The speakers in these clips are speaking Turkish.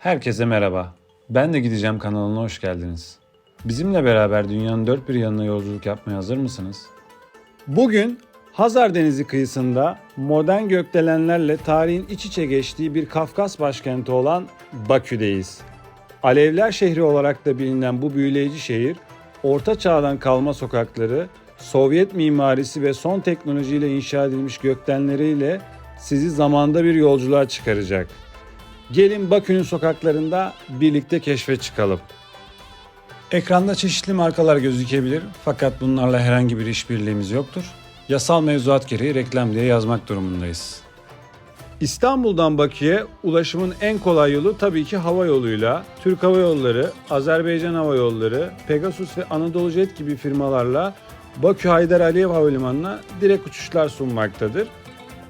Herkese merhaba. Ben de gideceğim kanalına hoş geldiniz. Bizimle beraber dünyanın dört bir yanına yolculuk yapmaya hazır mısınız? Bugün Hazar Denizi kıyısında modern gökdelenlerle tarihin iç içe geçtiği bir Kafkas başkenti olan Bakü'deyiz. Alevler şehri olarak da bilinen bu büyüleyici şehir, Orta Çağ'dan kalma sokakları, Sovyet mimarisi ve son teknolojiyle inşa edilmiş gökdelenleriyle sizi zamanda bir yolculuğa çıkaracak. Gelin Bakü'nün sokaklarında birlikte keşfe çıkalım. Ekranda çeşitli markalar gözükebilir fakat bunlarla herhangi bir işbirliğimiz yoktur. Yasal mevzuat gereği reklam diye yazmak durumundayız. İstanbul'dan Bakü'ye ulaşımın en kolay yolu tabii ki hava yoluyla. Türk Hava Yolları, Azerbaycan Hava Yolları, Pegasus ve Anadolu Jet gibi firmalarla Bakü Haydar Aliyev Havalimanı'na direkt uçuşlar sunmaktadır.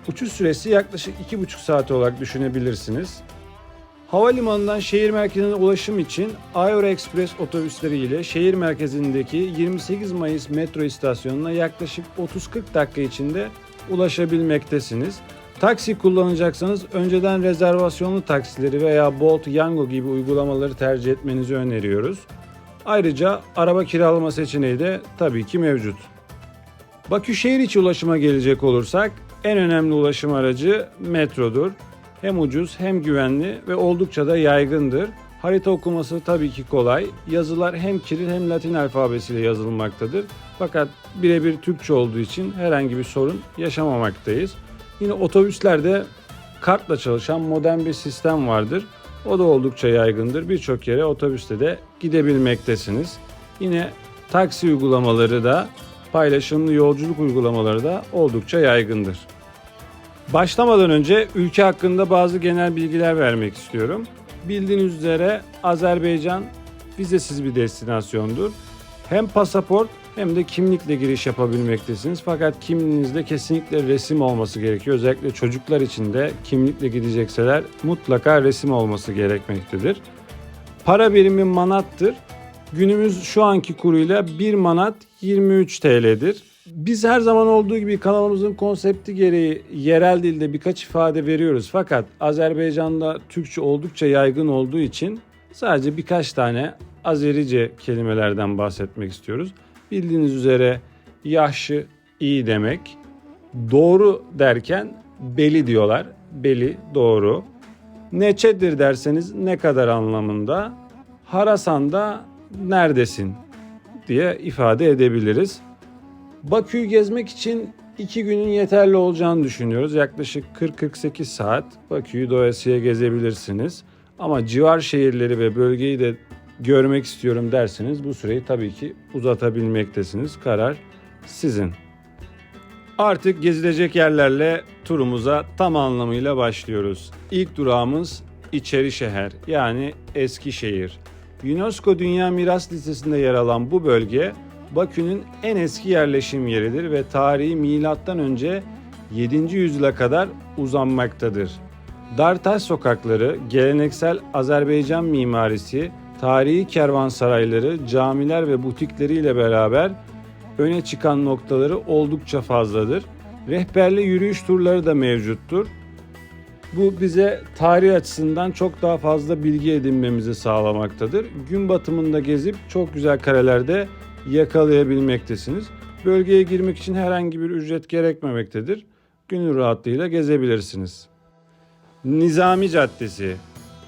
Uçuş süresi yaklaşık 2,5 saat olarak düşünebilirsiniz. Havalimanından şehir merkezine ulaşım için Aero Express otobüsleri şehir merkezindeki 28 Mayıs metro istasyonuna yaklaşık 30-40 dakika içinde ulaşabilmektesiniz. Taksi kullanacaksanız önceden rezervasyonlu taksileri veya Bolt, Yango gibi uygulamaları tercih etmenizi öneriyoruz. Ayrıca araba kiralama seçeneği de tabii ki mevcut. Bakü şehir içi ulaşıma gelecek olursak en önemli ulaşım aracı metrodur. Hem ucuz hem güvenli ve oldukça da yaygındır. Harita okuması tabii ki kolay. Yazılar hem Kiril hem Latin alfabesiyle yazılmaktadır. Fakat birebir Türkçe olduğu için herhangi bir sorun yaşamamaktayız. Yine otobüslerde kartla çalışan modern bir sistem vardır. O da oldukça yaygındır. Birçok yere otobüste de gidebilmektesiniz. Yine taksi uygulamaları da paylaşımlı yolculuk uygulamaları da oldukça yaygındır. Başlamadan önce ülke hakkında bazı genel bilgiler vermek istiyorum. Bildiğiniz üzere Azerbaycan vizesiz bir destinasyondur. Hem pasaport hem de kimlikle giriş yapabilmektesiniz. Fakat kimliğinizde kesinlikle resim olması gerekiyor. Özellikle çocuklar için de kimlikle gidecekseler mutlaka resim olması gerekmektedir. Para birimi manattır. Günümüz şu anki kuruyla 1 manat 23 TL'dir. Biz her zaman olduğu gibi kanalımızın konsepti gereği yerel dilde birkaç ifade veriyoruz. Fakat Azerbaycan'da Türkçe oldukça yaygın olduğu için sadece birkaç tane Azerice kelimelerden bahsetmek istiyoruz. Bildiğiniz üzere yaşlı iyi demek. Doğru derken beli diyorlar. Beli doğru. Neçedir derseniz ne kadar anlamında. Harasan da neredesin diye ifade edebiliriz. Bakü'yü gezmek için 2 günün yeterli olacağını düşünüyoruz. Yaklaşık 40-48 saat Bakü'yü doyasıya gezebilirsiniz. Ama civar şehirleri ve bölgeyi de görmek istiyorum derseniz bu süreyi tabii ki uzatabilmektesiniz. Karar sizin. Artık gezilecek yerlerle turumuza tam anlamıyla başlıyoruz. İlk durağımız İçeri Şehir yani Eskişehir. UNESCO Dünya Miras Listesi'nde yer alan bu bölge Bakü'nün en eski yerleşim yeridir ve tarihi milattan önce 7. yüzyıla kadar uzanmaktadır. Dar taş sokakları, geleneksel Azerbaycan mimarisi, tarihi kervansarayları, camiler ve butikleriyle beraber öne çıkan noktaları oldukça fazladır. Rehberli yürüyüş turları da mevcuttur. Bu bize tarih açısından çok daha fazla bilgi edinmemizi sağlamaktadır. Gün batımında gezip çok güzel karelerde yakalayabilmektesiniz. Bölgeye girmek için herhangi bir ücret gerekmemektedir. Gönül rahatlığıyla gezebilirsiniz. Nizami Caddesi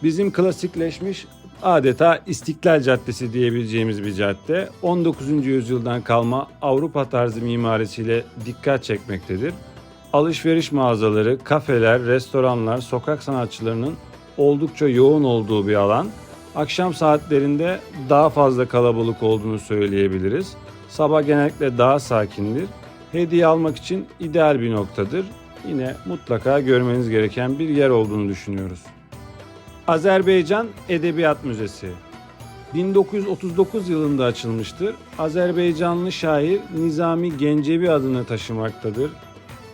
bizim klasikleşmiş adeta İstiklal Caddesi diyebileceğimiz bir cadde. 19. yüzyıldan kalma Avrupa tarzı mimarisiyle dikkat çekmektedir. Alışveriş mağazaları, kafeler, restoranlar, sokak sanatçılarının oldukça yoğun olduğu bir alan. Akşam saatlerinde daha fazla kalabalık olduğunu söyleyebiliriz. Sabah genellikle daha sakindir. Hediye almak için ideal bir noktadır. Yine mutlaka görmeniz gereken bir yer olduğunu düşünüyoruz. Azerbaycan Edebiyat Müzesi 1939 yılında açılmıştır. Azerbaycanlı şair Nizami Gencevi adını taşımaktadır.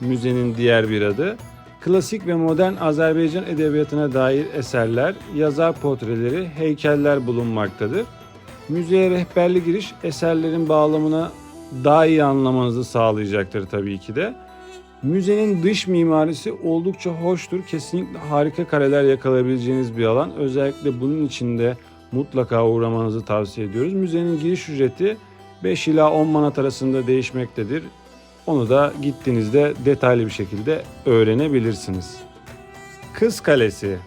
Müzenin diğer bir adı. Klasik ve modern Azerbaycan edebiyatına dair eserler, yazar portreleri, heykeller bulunmaktadır. Müzeye rehberli giriş eserlerin bağlamına daha iyi anlamanızı sağlayacaktır tabii ki de. Müzenin dış mimarisi oldukça hoştur. Kesinlikle harika kareler yakalayabileceğiniz bir alan. Özellikle bunun içinde mutlaka uğramanızı tavsiye ediyoruz. Müzenin giriş ücreti 5 ila 10 manat arasında değişmektedir. Onu da gittiğinizde detaylı bir şekilde öğrenebilirsiniz. Kız Kalesi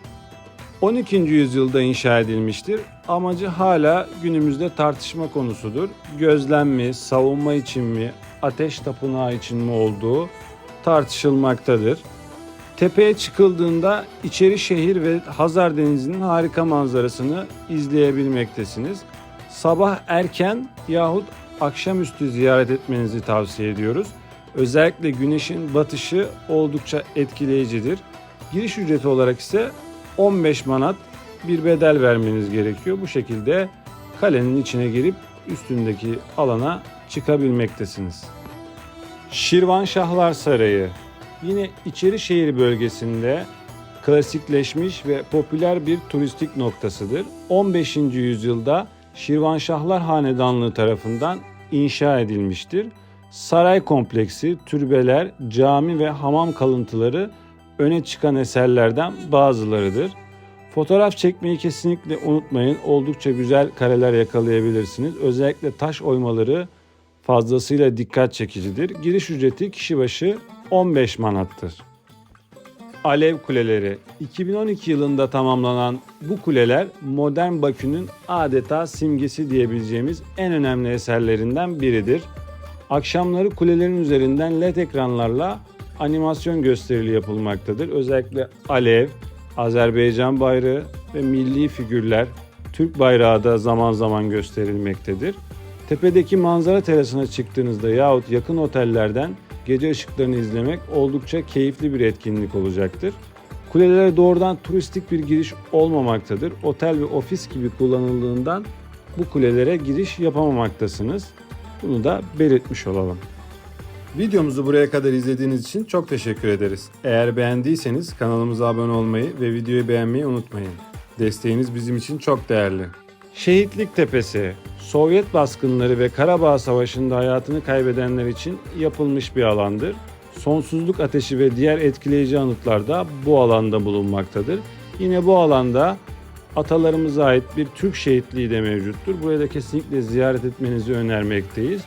12. yüzyılda inşa edilmiştir. Amacı hala günümüzde tartışma konusudur. Gözlem mi, savunma için mi, ateş tapınağı için mi olduğu tartışılmaktadır. Tepeye çıkıldığında içeri şehir ve Hazar Denizi'nin harika manzarasını izleyebilmektesiniz. Sabah erken yahut akşamüstü ziyaret etmenizi tavsiye ediyoruz. Özellikle güneşin batışı oldukça etkileyicidir. Giriş ücreti olarak ise 15 manat bir bedel vermeniz gerekiyor. Bu şekilde kalenin içine girip üstündeki alana çıkabilmektesiniz. Şirvanşahlar Sarayı yine İçerişehir bölgesinde klasikleşmiş ve popüler bir turistik noktasıdır. 15. yüzyılda Şirvanşahlar Hanedanlığı tarafından inşa edilmiştir. Saray kompleksi, türbeler, cami ve hamam kalıntıları öne çıkan eserlerden bazılarıdır. Fotoğraf çekmeyi kesinlikle unutmayın. Oldukça güzel kareler yakalayabilirsiniz. Özellikle taş oymaları fazlasıyla dikkat çekicidir. Giriş ücreti kişi başı 15 manattır. Alev Kuleleri 2012 yılında tamamlanan bu kuleler modern Bakü'nün adeta simgesi diyebileceğimiz en önemli eserlerinden biridir. Akşamları kulelerin üzerinden led ekranlarla animasyon gösterili yapılmaktadır. Özellikle alev, Azerbaycan bayrağı ve milli figürler Türk bayrağı da zaman zaman gösterilmektedir. Tepedeki manzara terasına çıktığınızda yahut yakın otellerden gece ışıklarını izlemek oldukça keyifli bir etkinlik olacaktır. Kulelere doğrudan turistik bir giriş olmamaktadır. Otel ve ofis gibi kullanıldığından bu kulelere giriş yapamamaktasınız. Bunu da belirtmiş olalım. Videomuzu buraya kadar izlediğiniz için çok teşekkür ederiz. Eğer beğendiyseniz kanalımıza abone olmayı ve videoyu beğenmeyi unutmayın. Desteğiniz bizim için çok değerli. Şehitlik Tepesi, Sovyet baskınları ve Karabağ Savaşı'nda hayatını kaybedenler için yapılmış bir alandır. Sonsuzluk ateşi ve diğer etkileyici anıtlar da bu alanda bulunmaktadır. Yine bu alanda atalarımıza ait bir Türk şehitliği de mevcuttur. Buraya da kesinlikle ziyaret etmenizi önermekteyiz.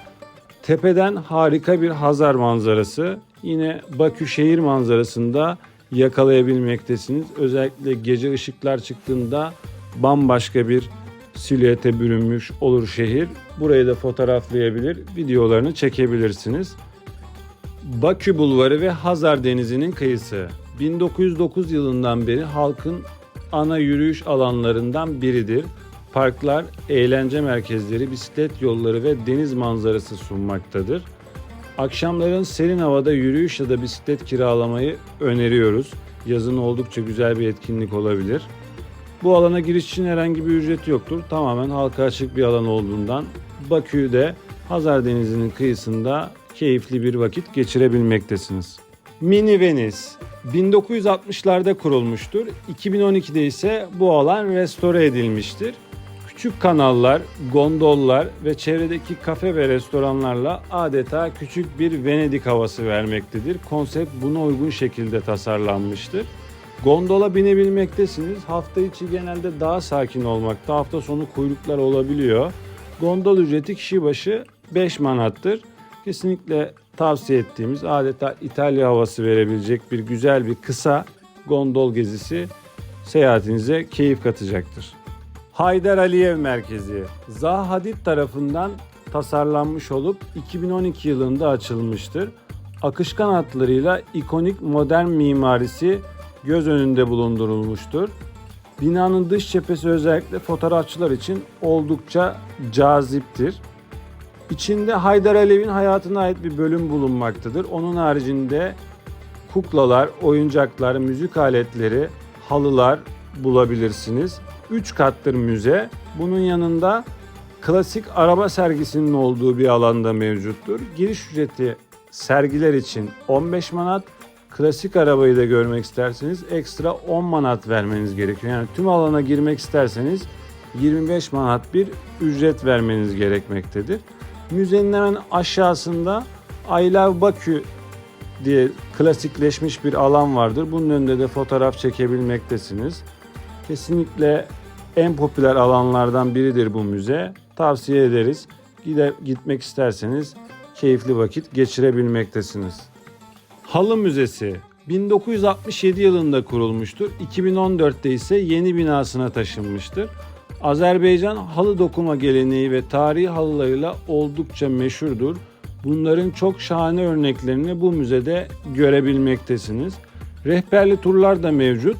Tepeden harika bir Hazar manzarası. Yine Bakü şehir manzarasında yakalayabilmektesiniz. Özellikle gece ışıklar çıktığında bambaşka bir silüete bürünmüş olur şehir. Burayı da fotoğraflayabilir, videolarını çekebilirsiniz. Bakü Bulvarı ve Hazar Denizi'nin kıyısı 1909 yılından beri halkın ana yürüyüş alanlarından biridir. Parklar, eğlence merkezleri, bisiklet yolları ve deniz manzarası sunmaktadır. Akşamların serin havada yürüyüş ya da bisiklet kiralamayı öneriyoruz. Yazın oldukça güzel bir etkinlik olabilir. Bu alana giriş için herhangi bir ücret yoktur. Tamamen halka açık bir alan olduğundan Bakü'de Hazar Denizi'nin kıyısında keyifli bir vakit geçirebilmektesiniz. Mini Venice 1960'larda kurulmuştur. 2012'de ise bu alan restore edilmiştir. Küçük kanallar, gondollar ve çevredeki kafe ve restoranlarla adeta küçük bir Venedik havası vermektedir. Konsept buna uygun şekilde tasarlanmıştır. Gondola binebilmektesiniz. Hafta içi genelde daha sakin olmakta. Hafta sonu kuyruklar olabiliyor. Gondol ücreti kişi başı 5 manattır. Kesinlikle tavsiye ettiğimiz adeta İtalya havası verebilecek bir güzel bir kısa gondol gezisi seyahatinize keyif katacaktır. Haydar Aliyev Merkezi Zaha Hadid tarafından tasarlanmış olup 2012 yılında açılmıştır. Akışkan hatlarıyla ikonik modern mimarisi göz önünde bulundurulmuştur. Binanın dış cephesi özellikle fotoğrafçılar için oldukça caziptir. İçinde Haydar Alev'in hayatına ait bir bölüm bulunmaktadır. Onun haricinde kuklalar, oyuncaklar, müzik aletleri, halılar bulabilirsiniz. 3 kattır müze. Bunun yanında klasik araba sergisinin olduğu bir alanda mevcuttur. Giriş ücreti sergiler için 15 manat, klasik arabayı da görmek isterseniz ekstra 10 manat vermeniz gerekiyor. Yani tüm alana girmek isterseniz 25 manat bir ücret vermeniz gerekmektedir. Müzenin hemen aşağısında I Love Bakü diye klasikleşmiş bir alan vardır. Bunun önünde de fotoğraf çekebilmektesiniz. Kesinlikle en popüler alanlardan biridir bu müze. Tavsiye ederiz. Gide, gitmek isterseniz keyifli vakit geçirebilmektesiniz. Halı Müzesi 1967 yılında kurulmuştur. 2014'te ise yeni binasına taşınmıştır. Azerbaycan halı dokuma geleneği ve tarihi halılarıyla oldukça meşhurdur. Bunların çok şahane örneklerini bu müzede görebilmektesiniz. Rehberli turlar da mevcut.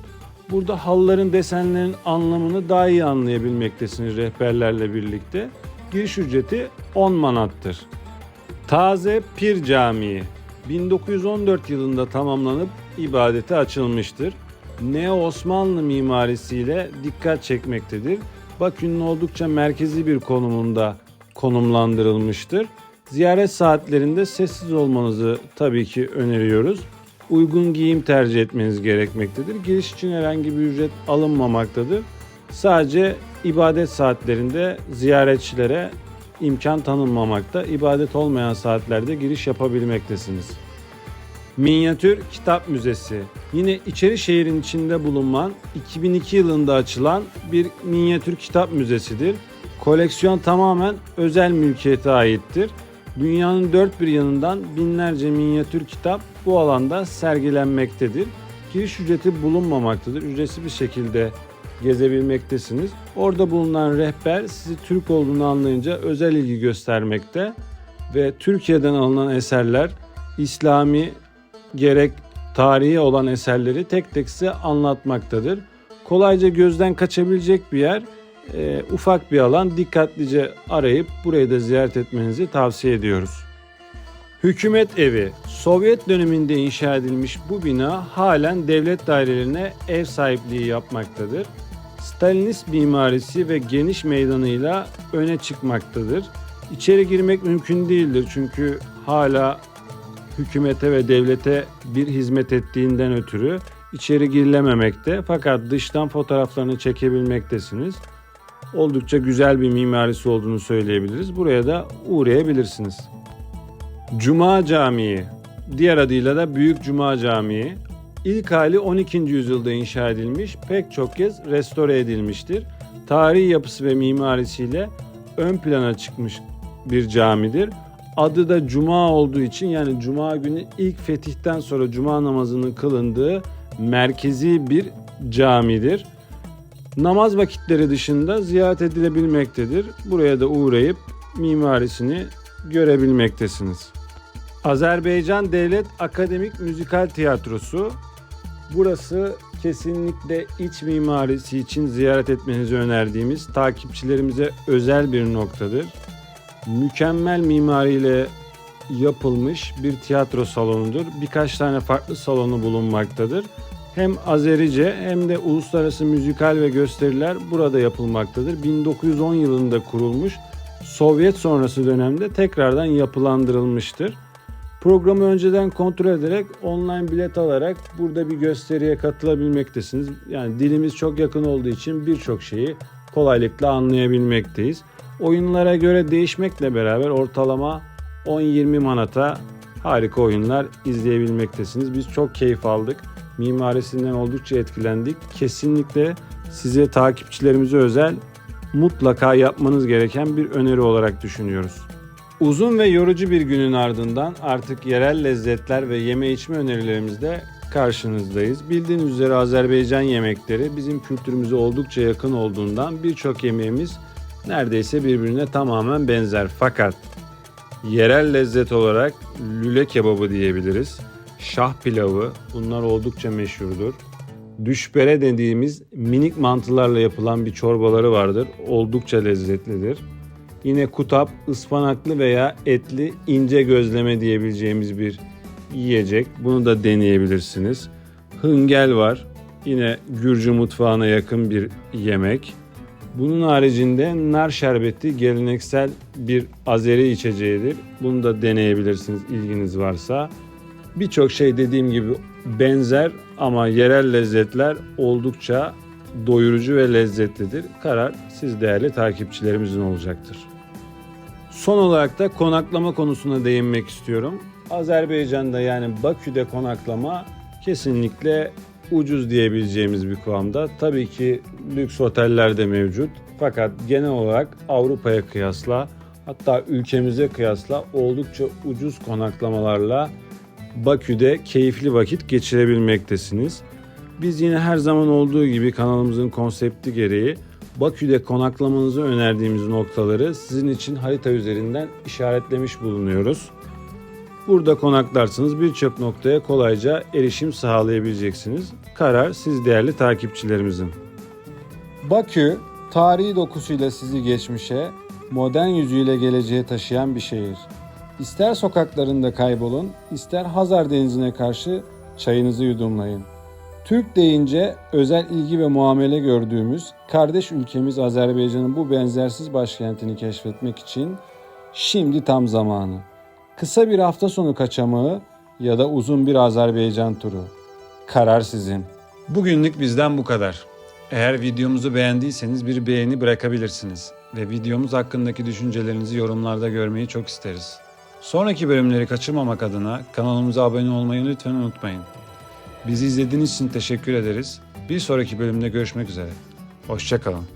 Burada halıların desenlerinin anlamını daha iyi anlayabilmektesiniz rehberlerle birlikte. Giriş ücreti 10 manattır. Taze Pir Camii 1914 yılında tamamlanıp ibadete açılmıştır. Neo Osmanlı mimarisiyle dikkat çekmektedir. Bakü'nün oldukça merkezi bir konumunda konumlandırılmıştır. Ziyaret saatlerinde sessiz olmanızı tabii ki öneriyoruz. Uygun giyim tercih etmeniz gerekmektedir. Giriş için herhangi bir ücret alınmamaktadır. Sadece ibadet saatlerinde ziyaretçilere imkan tanınmamakta. İbadet olmayan saatlerde giriş yapabilmektesiniz. Minyatür Kitap Müzesi. Yine içeri şehrin içinde bulunan 2002 yılında açılan bir minyatür kitap müzesidir. Koleksiyon tamamen özel mülkiyete aittir. Dünyanın dört bir yanından binlerce minyatür kitap bu alanda sergilenmektedir. Giriş ücreti bulunmamaktadır. Ücretsiz bir şekilde gezebilmektesiniz. Orada bulunan rehber sizi Türk olduğunu anlayınca özel ilgi göstermekte ve Türkiye'den alınan eserler İslami gerek tarihi olan eserleri tek tek size anlatmaktadır. Kolayca gözden kaçabilecek bir yer, e, ufak bir alan. Dikkatlice arayıp burayı da ziyaret etmenizi tavsiye ediyoruz. Hükümet Evi Sovyet döneminde inşa edilmiş bu bina halen devlet dairelerine ev sahipliği yapmaktadır. Stalinist mimarisi ve geniş meydanıyla öne çıkmaktadır. İçeri girmek mümkün değildir çünkü hala hükümete ve devlete bir hizmet ettiğinden ötürü içeri girilememekte fakat dıştan fotoğraflarını çekebilmektesiniz. Oldukça güzel bir mimarisi olduğunu söyleyebiliriz. Buraya da uğrayabilirsiniz. Cuma Camii, diğer adıyla da Büyük Cuma Camii. İlk hali 12. yüzyılda inşa edilmiş, pek çok kez restore edilmiştir. Tarihi yapısı ve mimarisiyle ön plana çıkmış bir camidir. Adı da Cuma olduğu için yani Cuma günü ilk fetihten sonra Cuma namazının kılındığı merkezi bir camidir. Namaz vakitleri dışında ziyaret edilebilmektedir. Buraya da uğrayıp mimarisini görebilmektesiniz. Azerbaycan Devlet Akademik Müzikal Tiyatrosu. Burası kesinlikle iç mimarisi için ziyaret etmenizi önerdiğimiz takipçilerimize özel bir noktadır. Mükemmel mimariyle yapılmış bir tiyatro salonudur. Birkaç tane farklı salonu bulunmaktadır. Hem Azerice hem de uluslararası müzikal ve gösteriler burada yapılmaktadır. 1910 yılında kurulmuş, Sovyet sonrası dönemde tekrardan yapılandırılmıştır. Programı önceden kontrol ederek online bilet alarak burada bir gösteriye katılabilmektesiniz. Yani dilimiz çok yakın olduğu için birçok şeyi kolaylıkla anlayabilmekteyiz. Oyunlara göre değişmekle beraber ortalama 10-20 manata harika oyunlar izleyebilmektesiniz. Biz çok keyif aldık. Mimarisinden oldukça etkilendik. Kesinlikle size takipçilerimize özel mutlaka yapmanız gereken bir öneri olarak düşünüyoruz. Uzun ve yorucu bir günün ardından artık yerel lezzetler ve yeme içme önerilerimizle karşınızdayız. Bildiğiniz üzere Azerbaycan yemekleri bizim kültürümüze oldukça yakın olduğundan birçok yemeğimiz neredeyse birbirine tamamen benzer. Fakat yerel lezzet olarak lüle kebabı diyebiliriz. Şah pilavı bunlar oldukça meşhurdur. Düşbere dediğimiz minik mantılarla yapılan bir çorbaları vardır. Oldukça lezzetlidir. Yine kutap, ıspanaklı veya etli ince gözleme diyebileceğimiz bir yiyecek. Bunu da deneyebilirsiniz. Hıngel var. Yine Gürcü mutfağına yakın bir yemek. Bunun haricinde nar şerbeti geleneksel bir Azeri içeceğidir. Bunu da deneyebilirsiniz ilginiz varsa. Birçok şey dediğim gibi benzer ama yerel lezzetler oldukça doyurucu ve lezzetlidir. Karar siz değerli takipçilerimizin olacaktır. Son olarak da konaklama konusuna değinmek istiyorum. Azerbaycan'da yani Bakü'de konaklama kesinlikle ucuz diyebileceğimiz bir kıvamda. Tabii ki lüks oteller de mevcut. Fakat genel olarak Avrupa'ya kıyasla hatta ülkemize kıyasla oldukça ucuz konaklamalarla Bakü'de keyifli vakit geçirebilmektesiniz. Biz yine her zaman olduğu gibi kanalımızın konsepti gereği Bakü'de konaklamanızı önerdiğimiz noktaları sizin için harita üzerinden işaretlemiş bulunuyoruz. Burada konaklarsınız birçok noktaya kolayca erişim sağlayabileceksiniz. Karar siz değerli takipçilerimizin. Bakü, tarihi dokusuyla sizi geçmişe, modern yüzüyle geleceğe taşıyan bir şehir. İster sokaklarında kaybolun, ister Hazar Denizi'ne karşı çayınızı yudumlayın. Türk deyince özel ilgi ve muamele gördüğümüz kardeş ülkemiz Azerbaycan'ın bu benzersiz başkentini keşfetmek için şimdi tam zamanı. Kısa bir hafta sonu kaçamağı ya da uzun bir Azerbaycan turu. Karar sizin. Bugünlük bizden bu kadar. Eğer videomuzu beğendiyseniz bir beğeni bırakabilirsiniz ve videomuz hakkındaki düşüncelerinizi yorumlarda görmeyi çok isteriz. Sonraki bölümleri kaçırmamak adına kanalımıza abone olmayı lütfen unutmayın. Bizi izlediğiniz için teşekkür ederiz. Bir sonraki bölümde görüşmek üzere. Hoşçakalın.